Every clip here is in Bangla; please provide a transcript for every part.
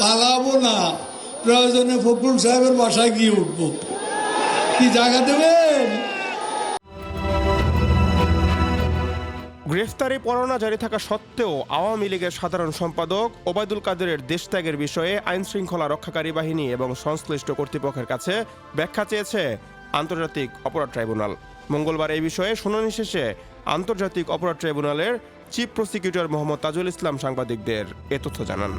পালাবো না। প্রয়োজনে ফখরুল সাহেবের বাসায় গিয়ে উঠবো। কি জায়গা দেবেন? গ্রেফতারি পরোয়ানা জারি থাকা সত্ত্বেও আওয়ামী লীগের সাধারণ সম্পাদক ওবায়দুল কাদেরের দেশত্যাগের বিষয়ে আইন শৃঙ্খলা রক্ষাকারী বাহিনী এবং সংশ্লিষ্ট কর্তৃপক্ষের কাছে ব্যাখ্যা চেয়েছে আন্তর্জাতিক অপরাধ ট্রাইব্যুনাল। মঙ্গলবার এই বিষয়ে শুনানি শেষে আন্তর্জাতিক অপরাধ ট্রাইব্যুনালের চিফ প্রসিকিউটর মোহাম্মদ তাজুল ইসলাম সাংবাদিকদের এ তথ্য জানান।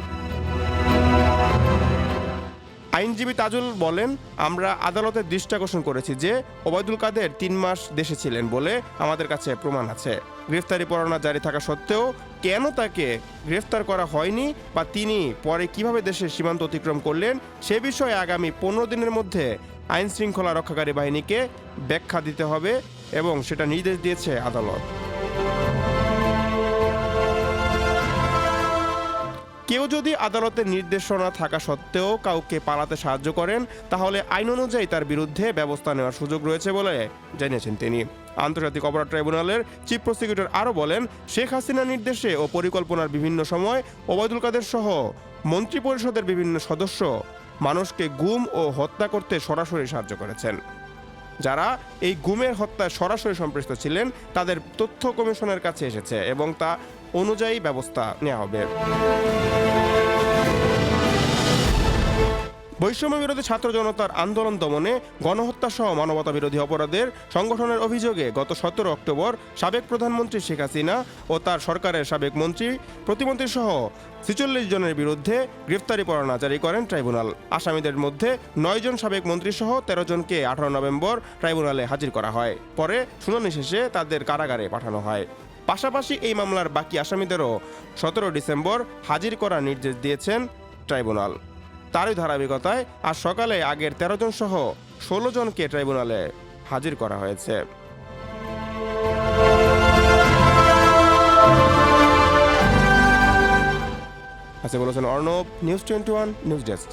আইনজীবী তাজুল বলেন, আমরা আদালতের দৃষ্টি আকর্ষণ করেছি যে ওবায়দুল কাদের তিন মাস দেশে ছিলেন বলে আমাদের কাছে প্রমাণ আছে। গ্রেফতারি পরোয়ানা জারি থাকা সত্ত্বেও কেন তাকে গ্রেফতার করা হয়নি বা তিনি পরে কীভাবে দেশের সীমান্ত অতিক্রম করলেন সে বিষয়ে আগামী পনেরো দিনের মধ্যে আইন শৃঙ্খলা রক্ষাকারী বাহিনীকে ব্যাখ্যা দিতে হবে এবং সেটা নির্দেশ দিয়েছে আদালত। কেউ যদি আদালতের নির্দেশনা থাকা সত্ত্বেও কাউকে পালাতে সাহায্য করেন, তাহলে আইন অনুযায়ী তার বিরুদ্ধে ব্যবস্থা নেওয়ার সুযোগ রয়েছে বলে জানিয়েছেন তিনি। আন্তর্জাতিক অপরাধ ট্রাইব্যুনালের চিফ প্রসিকিউটর আরও বলেন, শেখ হাসিনার নির্দেশে ও পরিকল্পনার বিভিন্ন সময় ওবায়দুল কাদের সহ মন্ত্রিপরিষদের বিভিন্ন সদস্য মানুষকে গুম ও হত্যা করতে সরাসরি সাহায্য করেছেন। যারা এই গুমের হত্যায় সরাসরি সম্পৃক্ত ছিলেন, তাদের তথ্য কমিশনের কাছে এসেছে এবং তা অনুযায়ী ব্যবস্থা নেওয়া হবে। বৈষম্য বিরোধী ছাত্র জনতার আন্দোলন দমনে গণহত্যা সহ মানবতা বিরোধী অপরাধের সংগঠনের অভিযোগে গত সতেরো অক্টোবর সাবেক প্রধানমন্ত্রী শেখ হাসিনা ও তার সরকারের সাবেক মন্ত্রী, প্রতিমন্ত্রী সহ ছেচল্লিশ জনের বিরুদ্ধে গ্রেফতারি পরোয়ানা জারি করেন ট্রাইব্যুনাল। আসামিদের মধ্যে নয় জন সাবেক মন্ত্রী সহ তেরো জনকে আঠারো নভেম্বর ট্রাইব্যুনালে হাজির করা হয়। পরে শুনানি শেষে তাদের কারাগারে পাঠানো হয়। পাশাপাশি এই মামলার বাকি আসামিদেরও সতেরো ডিসেম্বর হাজির করার নির্দেশ দিয়েছেন ট্রাইব্যুনাল। তারই ধারাবাহিকতায় আজ সকালে আগের তেরো জন সহ ষোলো জনকে ট্রাইব্যুনালে হাজির করা হয়েছে। আছে বলেছেন Arnab, news twenty one, news desk.